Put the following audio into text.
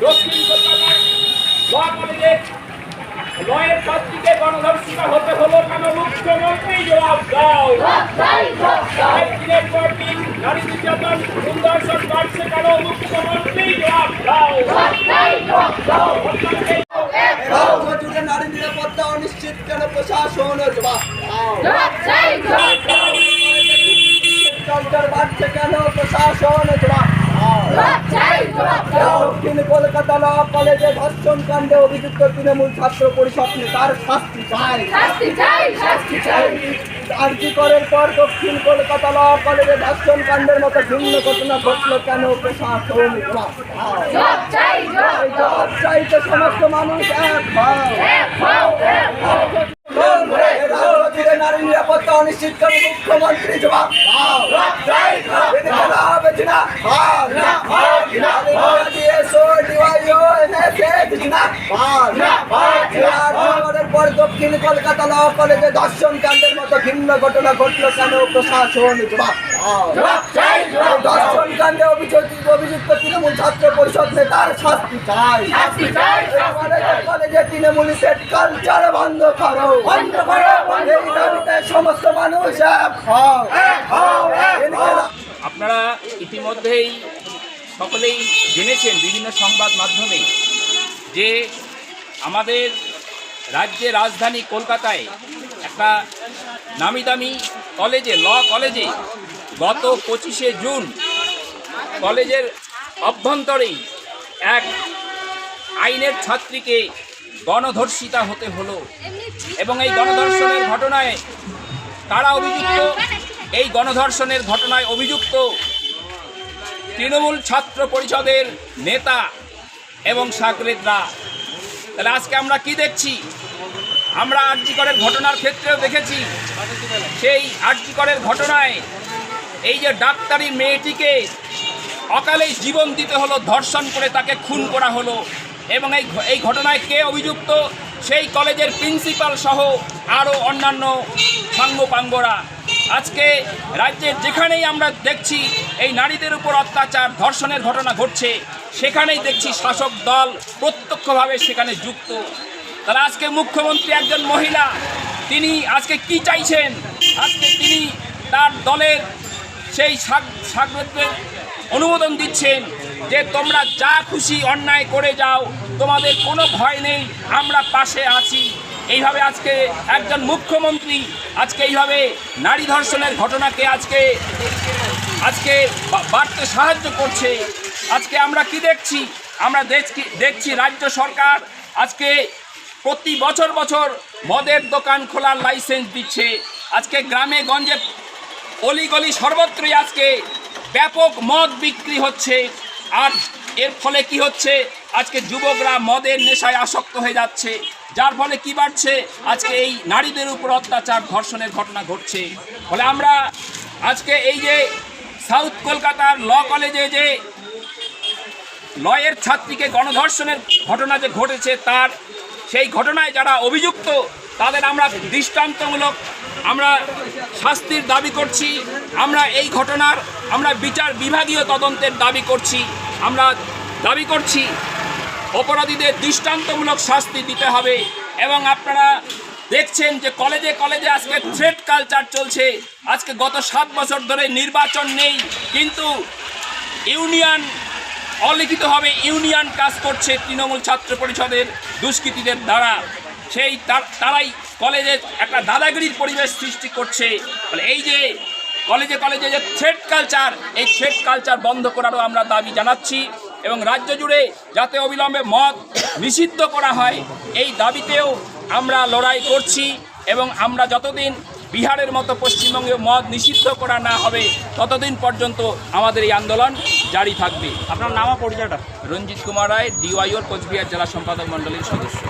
দক্ষিণ কলকাতার ল কলেজের লয়ের ছাত্রীকে গণধর্ষিতা হতে হলো কেন? মুখ্যমন্ত্রী জবাব দাও। দিনের পর দিন নারী নির্যাতন সুন্দর্শন বাড়ছে কেন? মুখ্যমন্ত্রী জবাব দাও। নারী নিরাপত্তা অনিশ্চিত কেন? প্রশাসন জবাব দাও। বাড়ছে কেন? প্রশাসন জবাব দাও। দক্ষিণ কলকাতা ল কলেজে ধর্ষণ কাণ্ডে অভিযুক্ত তৃণমূল ছাত্র পরিষদ নেতার শাস্তি চাই। আরজি করের পর দক্ষিণ কলকাতা ল কলেজে ধর্ষণ কাণ্ডের মতো ভিন্ন ঘটনা ঘটলো কেন প্রশাসন? জবাব চাইতে সমস্ত মানুষ এক হও। রাজ্য জুড়ে নারী নিরাপত্তা অনিশ্চিত করে মুখ্যমন্ত্রী জবাব দাও। এদিকে না হবে জিনা। DSO, NSA, জিনা। রাজনগরের পর দক্ষিণ কলকাতা ল কলেজে ধর্ষণ কাণ্ডের মতো ভিন্ন ঘটনা ঘটলো কেন প্রশাসন জবাব। ধর্ষণ কাণ্ডে অভিযুক্ত অভিযুক্ত তৃণমূল ছাত্র পরিষদ নেতার শাস্তি চাই তৃণমূল সেট কালচার বন্ধ করো বন্ধ করো এই দাবিতে সমস্ত মানুষ এক হও। আপনারা ইতিমধ্যেই সকলেই জেনেছেন বিভিন্ন সংবাদ মাধ্যমে যে আমাদের রাজ্যের রাজধানী কলকাতায় একটা নামি দামি কলেজে ল কলেজে গত পঁচিশে জুন কলেজের অভ্যন্তরেই এক আইনের ছাত্রীকে গণধর্ষিতা হতে হলো। এবং এই গণধর্ষণের ঘটনায় কারা অভিযুক্ত? এই গণধর্ষণের ঘটনায় অভিযুক্ত তৃণমূল ছাত্র পরিষদের নেতা এবং সাকরেদরা তাহলে আজকে আমরা কি দেখছি? আমরা আর্যিকরের ঘটনার ক্ষেত্রেও দেখেছি। সেই আর্যিকরের ঘটনায় এই যে ডাক্তারি মেয়েটিকে অকালেই জীবন দিতে হলো, ধর্ষণ করে তাকে খুন করা হলো। এবং এই এই ঘটনায় কে অভিযুক্ত? সেই কলেজের প্রিন্সিপাল সহ আরও অন্যান্য সাঙ্গপাঙ্গরা। আজকে রাজ্যের যেখানেই আমরা দেখছি এই নারীদের উপর অত্যাচার, ধর্ষণের ঘটনা ঘটছে, সেখানেই দেখছি শাসক দল প্রত্যক্ষভাবে সেখানে যুক্ত। তাহলে আজকে মুখ্যমন্ত্রী একজন মহিলা, তিনি আজকে কি চাইছেন? আজকে তিনি তার দলের সেই সাগরদের অনুমোদন দিচ্ছেন। যে তোমরা যা খুশি অন্যায় করে যাও, তোমাদের কোনো ভয় নেই, আমরা পাশে আছি। এইভাবে আজকে একজন মুখ্যমন্ত্রী, আজকে এইভাবে নারী ধর্ষণের ঘটনাকে আজকে আজকে বাড়তে সাহায্য করছে। আজকে আমরা কি দেখছি? আমরা দেখছি দেখছি রাজ্য সরকার আজকে প্রতি বছর বছর মদের দোকান খোলার লাইসেন্স দিচ্ছে। আজকে গ্রামে, গঞ্জে অলিগলি সর্বত্রই আজকে ব্যাপক মদ বিক্রি হচ্ছে। আর এর ফলে কি হচ্ছে? আজকে যুবকরা মদের নেশায় আসক্ত হয়ে যাচ্ছে। যার ফলে কি বাড়ছে? আজকে এই নারীদের উপর অত্যাচার, ধর্ষণের ঘটনা ঘটছে। ফলে আমরা আজকে এই যে সাউথ কলকাতার ল কলেজে যে লয়ের ছাত্রীকে গণধর্ষণের ঘটনা যে ঘটেছে, তার সেই ঘটনায় যারা অভিযুক্ত, তাদের আমরা দৃষ্টান্তমূলক আমরা শাস্তির দাবি করছি, আমরা এই ঘটনার, আমরা বিচার বিভাগীয় তদন্তের দাবি করছি, আমরা দাবি করছি, অপরাধীদের দৃষ্টান্তমূলক শাস্তি দিতে হবে এবং আপনারা দেখছেন যে কলেজে কলেজে আজকে থ্রেড কালচার চলছে। আজকে গত সাত বছর ধরে নির্বাচন নেই, কিন্তু ইউনিয়ন অলিখিতভাবে ইউনিয়ন কাজ করছে তৃণমূল ছাত্র পরিষদের দুষ্কৃতীদের দ্বারা। সেই তার- তারাই কলেজে একটা দাদাগিরির পরিবেশ সৃষ্টি করছে। ফলে এই যে কলেজে কলেজে যে থ্রেড কালচার এই থ্রেড কালচার বন্ধ করারও আমরা দাবি জানাচ্ছি এবং রাজ্য জুড়ে যাতে অবিলম্বে মদ নিষিদ্ধ করা হয় এই দাবিতেও আমরা লড়াই করছি এবং আমরা যতদিন বিহারের মতো পশ্চিমবঙ্গে মদ নিষিদ্ধ করা না হবে ততদিন পর্যন্ত আমাদের এই আন্দোলন জারি থাকবে। আপনার নাম পরিচয়টা? রঞ্জিত কুমার রায় ডিওয়াইওর কোচবিহার জেলা সম্পাদক মণ্ডলীর সদস্য।